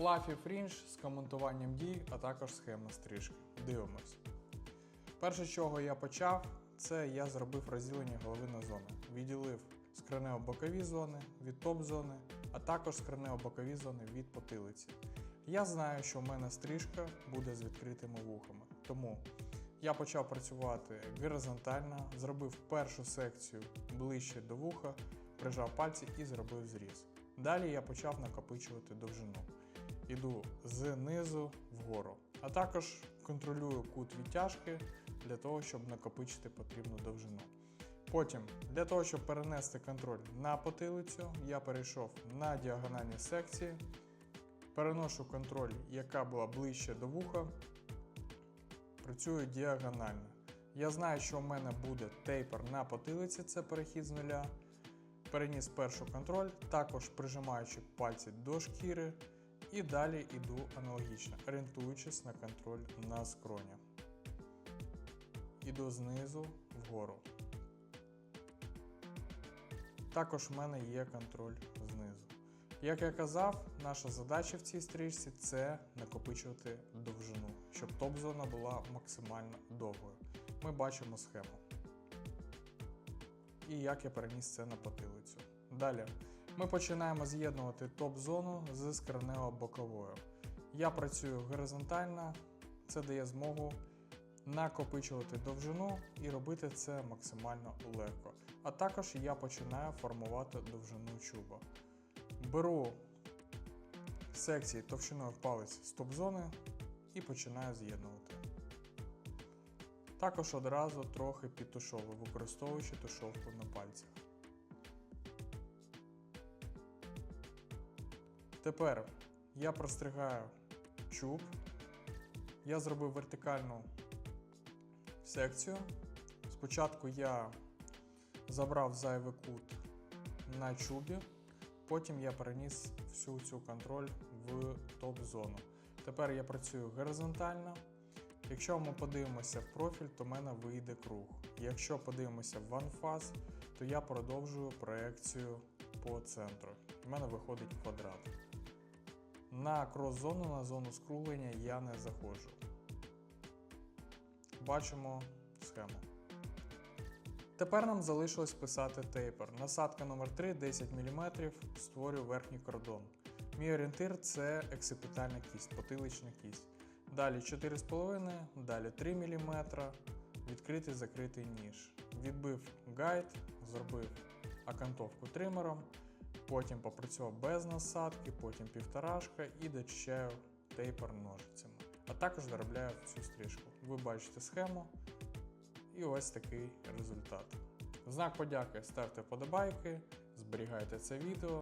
Fluffy Fringe з коментуванням дій, а також схема стрижки. Дивимось. Перше, чого я почав, це я зробив розділення голови на зони. Відділив скронео-бокові зони від топ-зони, а також скронео-бокові зони від потилиці. Я знаю, що в мене стрижка буде з відкритими вухами, тому я почав працювати горизонтально, зробив першу секцію ближче до вуха, прижав пальці і зробив зріз. Далі я почав накопичувати довжину. Іду знизу вгору, а також контролюю кут відтяжки для того, щоб накопичити потрібну довжину. Потім, для того, щоб перенести контроль на потилицю, я перейшов на діагональні секції, переношу контроль, яка була ближче до вуха, працюю діагонально. Я знаю, що в мене буде тейпер на потилиці, це перехід з нуля. Переніс першу контроль, також прижимаючи пальці до шкіри, і далі йду аналогічно, орієнтуючись на контроль на скроні. Іду знизу вгору. Також в мене є контроль знизу. Як я казав, наша задача в цій стрічці це накопичувати довжину, щоб топ-зона була максимально довгою. Ми бачимо схему. І як я переніс це на потилицю. Далі ми починаємо з'єднувати топ-зону з скронео-боковою. Я працюю горизонтально, це дає змогу накопичувати довжину і робити це максимально легко. А також я починаю формувати довжину чуба. Беру секції товщиною в палець з топ-зони і починаю з'єднувати. Також одразу трохи підтушовую, використовуючи тушовку на пальцях. Тепер я простригаю чуб. Я зробив вертикальну секцію. Спочатку я забрав зайвий кут на чубі, потім я переніс всю цю контроль в топ-зону. Тепер я працюю горизонтально. Якщо ми подивимося в профіль, то в мене вийде круг. Якщо подивимося в OneFaz, то я продовжую проекцію по центру. У мене виходить квадрат. На крос-зону, на зону скруглення я не заходжу. Бачимо схему. Тепер нам залишилось писати тейпер. Насадка номер 3 10 мм, створюю верхній кордон. Мій орієнтир це ексипітальна кість, потилична кість. Далі 4,5, далі 3 мм, відкритий закритий ніж. Відбив гайд, зробив окантовку тримером, потім попрацював без насадки, потім півторашка і дочищаю тейпер ножицями. А також доробляю всю стрижку. Ви бачите схему. І ось такий результат. В знак подяки ставте вподобайки, зберігайте це відео.